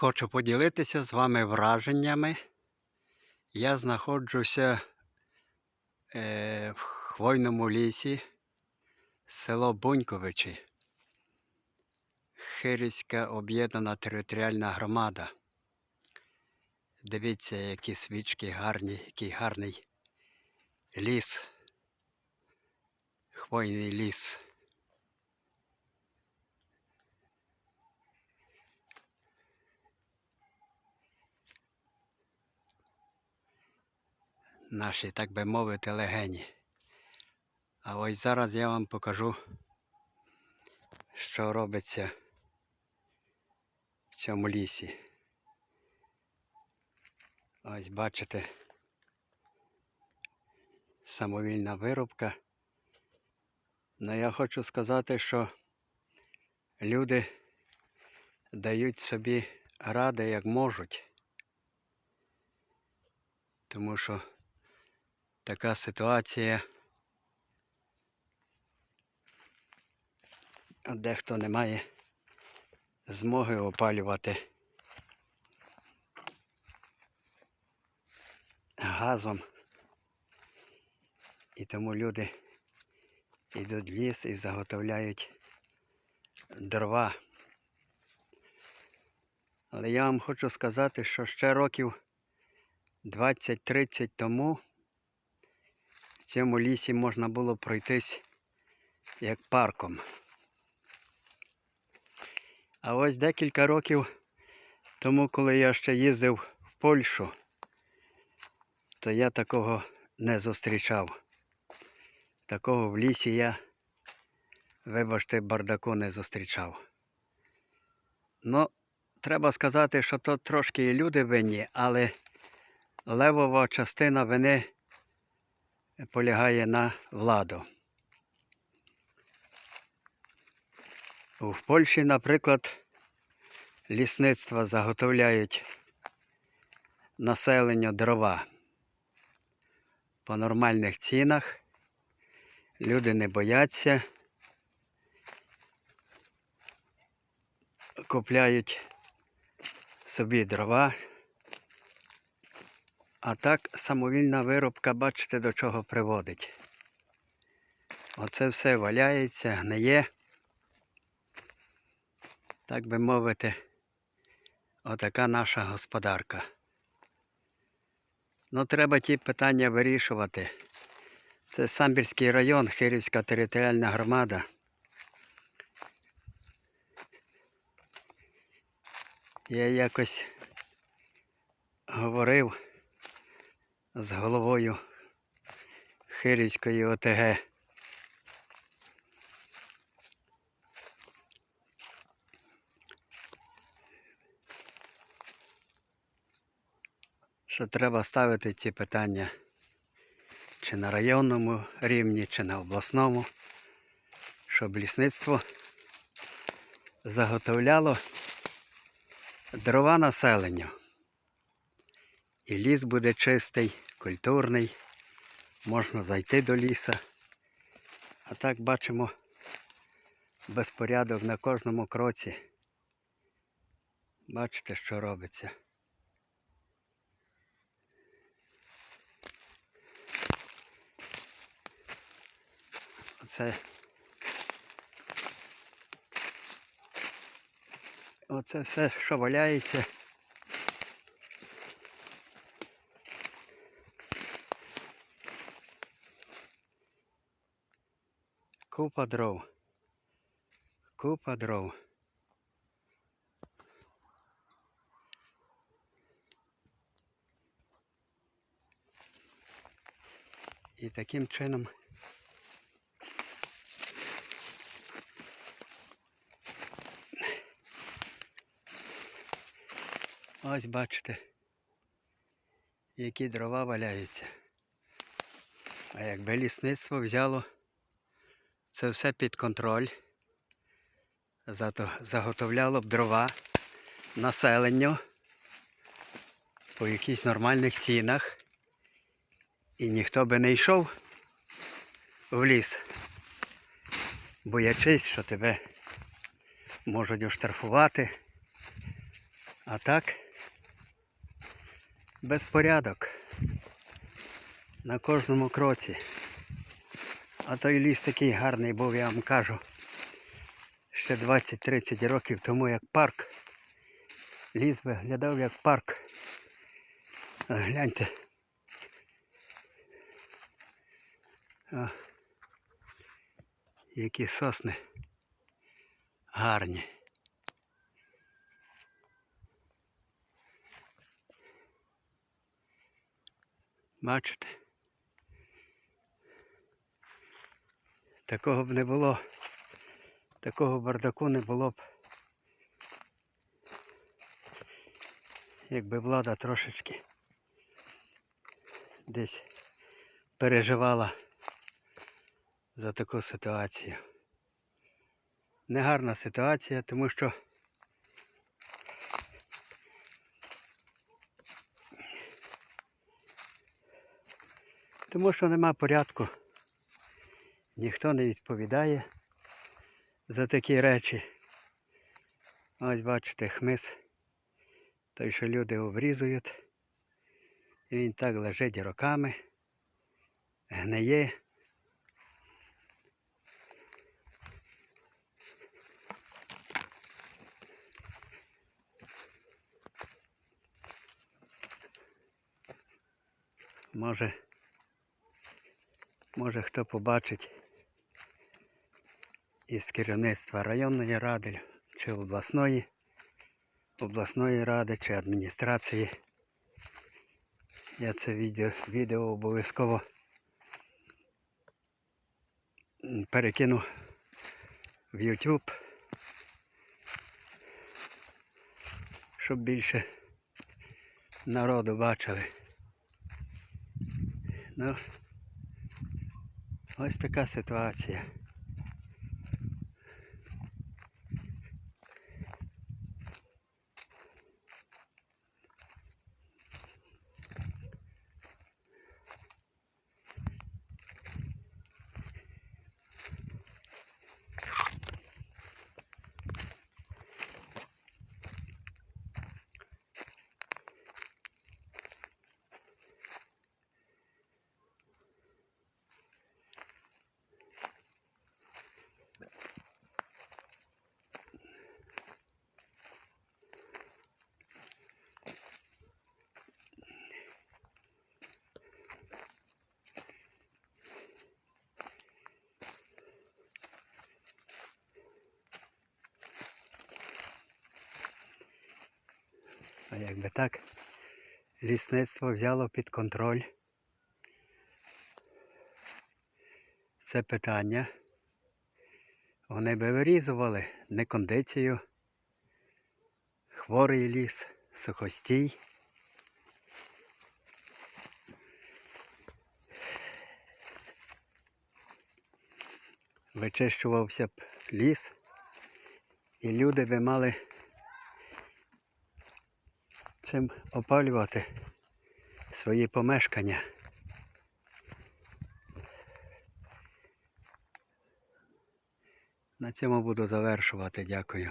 Хочу поділитися з вами враженнями. Я знаходжуся е, в хвойному лісі, село Буньковичі, Хирівська об'єднана територіальна громада. Дивіться, які свічки гарні, який гарний ліс. Хвойний ліс. Наші, так би мовити, легені. А ось зараз я вам покажу, що робиться в цьому лісі. Ось бачите, самовільна вирубка. Ну я хочу сказати, що люди дають собі ради як можуть. Тому що така ситуація. Дехто не має змоги опалювати газом. І тому люди йдуть в ліс і заготовляють дрова. Але я вам хочу сказати, що ще років 20-30 тому в цьому лісі можна було пройтись як парком. А ось декілька років тому, коли я ще їздив в Польщу, то я такого не зустрічав. Такого в лісі я, вибачте, бардаку не зустрічав. Ну, треба сказати, що тут трошки і люди винні, але левова частина вини полягає на владу. В Польщі, наприклад, лісництва заготовляють населення дрова по нормальних цінах. Люди не бояться, купляють собі дрова. А так самовільна виробка, бачите, до чого приводить. Оце все валяється, гниє. Так би мовити, отака наша господарка. Ну, треба ті питання вирішувати. Це Самбірський район, Хирівська територіальна громада. Я якось говорив з головою Хирівської ОТГ. Що треба ставити ці питання чи на районному рівні, чи на обласному, щоб лісництво заготовляло дрова населенню. І ліс буде чистий, культурний, можна зайти до ліса. А так бачимо безпорядок на кожному кроці. Бачите, що робиться. Оце Оце все, що валяється. Купа дров. Купа дров. І таким чином ось бачите, які дрова валяються. А якби лісництво взяло це все під контроль. Зато заготовляло б дрова населенню по якихось нормальних цінах. І ніхто би не йшов в ліс, боячись, що тебе можуть оштрафувати А так безпорядок на кожному кроці. А той ліс такий гарний був, я вам кажу. Ще 20-30 років тому як парк. Ліс виглядав як парк. Гляньте. О, які сосни гарні. Бачите? Такого б не було. Такого бардаку не було б. Якби влада трошечки десь переживала за таку ситуацію. Негарна ситуація, тому що тому що нема порядку. Ніхто не відповідає за такі речі. Ось бачите, хмиз, той, що люди обрізують. Він так лежить роками, гниє. Може, може хто побачить із керівництва районної ради чи обласної, обласної ради чи адміністрації. Я це відео, відео обов'язково перекину в YouTube, щоб більше народу бачили. Ну, ось така ситуація. Якби так? Лісництво взяло під контроль. Це питання, вони би вирізували не кондицію, хворий ліс, сухостій. Вичищувався б ліс, і люди би мали чим опалювати свої помешкання. На цьому буду завершувати. Дякую.